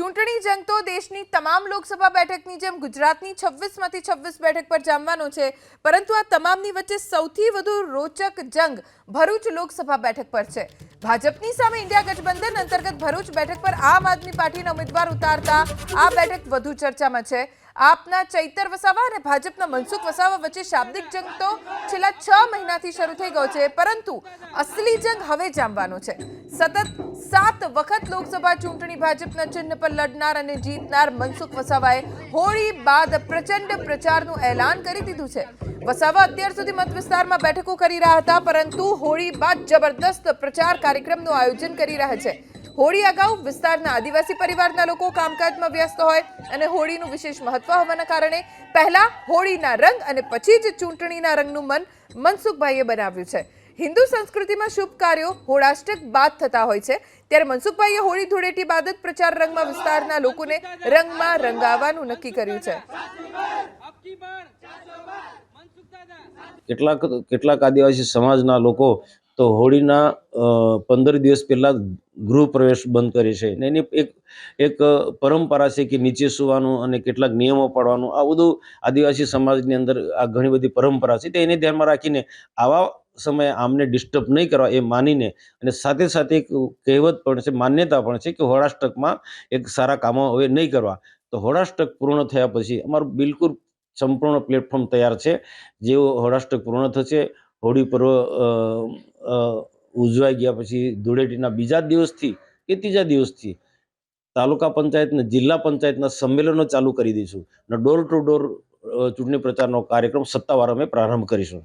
ચૂંટણી જંગ તો દેશની તમામ લોકસભા બેઠકની જેમ ગુજરાતની છવ્વીસમાંથી છવ્વીસ બેઠક પર જામવાનો છે. પરંતુ આ તમામની વચ્ચે સૌથી વધુ રોચક જંગ ભરૂચ લોકસભા બેઠક પર છે. ભાજપની સામે ઇન્ડિયા ગઠબંધન અંતર્ગત ભરૂચ બેઠક પર આમ આદમી પાર્ટીના ઉમેદવાર ઉતારતા આ બેઠક વધુ ચર્ચામાં છે. આપના ચૈતર વસાવા અને ભાજપના મનસુખ વસાવા વચ્ચે શાબ્દિક જંગ તો છેલ્લા છ મહિનાથી શરૂ થઈ ગયો છે, પરંતુ અસલી જંગ હવે જામવાનો છે. સતત સાત વખત લોકસભા ચૂંટણી ભાજપના ચિહ્ન પર લડનાર અને જીતનાર મનસુખ વસાવાએ હોળી બાદ પ્રચંડ પ્રચારનું એલાન કરી દીધું છે. વસાવા અત્યાર સુધી મત વિસ્તારમાં બેઠકો કરી રહ્યા હતા, પરંતુ હોળી બાદ જબરદસ્ત પ્રચાર કાર્યક્રમનું આયોજન કરી રહ્યા છે. હોળી અગાઉ વિસ્તારના આદિવાસી પરિવારના લોકો કામકાજમાં વ્યસ્ત હોય અને હોળીનું વિશેષ મહત્વ હોવાના કારણે પહેલા હોળીના રંગ અને પછી જ ચૂંટણીના રંગનું મન મનસુખભાઈએ બનાવ્યું છે. હિન્દુ સંસ્કૃતિમાં શુભ કાર્યો હોળાષ્ટક બાદ થતા હોય છે. ત્યારે મનસુખભાઈએ હોળી ધૂળેટી બાદ જ પ્રચાર રંગમાં વિસ્તારના લોકોને રંગમાં રંગાવવાનું નક્કી કર્યું છે. કેટલાક કેટલાક આદિવાસી સમાજના લોકો તો હોળીના પંદર દિવસ પહેલાં ગૃહ પ્રવેશ બંધ કરે છે. ને એની એક એક પરંપરા છે કે નીચે સુવાનું અને કેટલાક નિયમો પાડવાનું, આ બધું આદિવાસી સમાજની અંદર આ ઘણી બધી પરંપરા છે. તો એને ધ્યાનમાં રાખીને આવા સમયે આમને ડિસ્ટર્બ નહીં કરવા એ માનીને અને સાથે સાથે એક કહેવત પણ છે, માન્યતા પણ છે કે હોળાષ્ટકમાં એક સારા કામો હવે નહીં કરવા. તો હોળાષ્ટક પૂર્ણ થયા પછી અમારું બિલકુલ સંપૂર્ણ પ્લેટફોર્મ તૈયાર છે. જેવો હોળાષ્ટક પૂર્ણ થશે હોળી પર્વ ઉજવાઈ ગયા પછી ધૂળેટીના બીજા દિવસથી કે ત્રીજા દિવસથી તાલુકા પંચાયતને, જિલ્લા પંચાયતના સંમેલનો ચાલુ કરી દઈશું. અને ડોર ટુ ડોર ચૂંટણી પ્રચારનો કાર્યક્રમ સત્તાવાર અમે પ્રારંભ કરીશું.